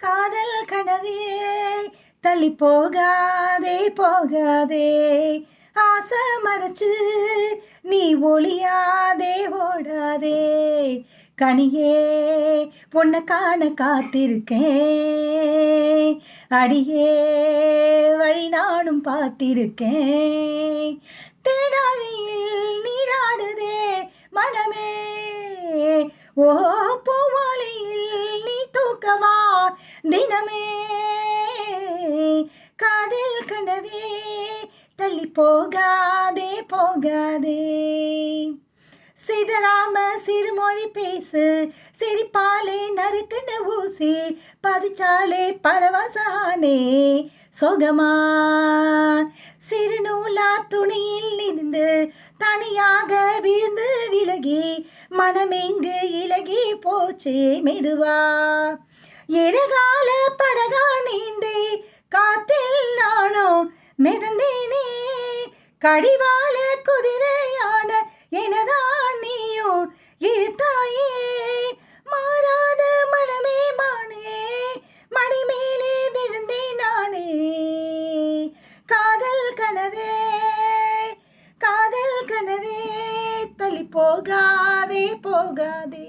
காதல் கனவே தள்ளி போகாதே போகாதே. ஆசை மறைச்சு நீ ஒளியாதே ஓடாதே. கனியே பொண்ணை காண காத்திருக்கேன். அடியே வழி நானும் பார்த்திருக்கேன். தேடாழியில் நீராடுதே மனமே. ஓ தினமே காதில் கனவே தள்ளி போகாதே போகாதே. சிதறாம சிறுமொழி பேசு சிரிப்பாலே நறுக்குன்னு ஊசி பதிச்சாலே பரவசானே. சொகமா? சிறுநூலா துணியில் இருந்து தனியாக விழுந்து விலகி மனமெங்கு இலகி போச்சே மெதுவா? எதிர்கால படகா நீந்தி காத்தில் நானோ மிதந்தேனே. கடிவாள குதிரையான எனதான் நீயும் இழுத்தாயே. மாறாத மனமே மானே மணிமேலே விழுந்தே நானே. காதல் கனவே காதல் கனவே தள்ளி போகாதே போகாதே.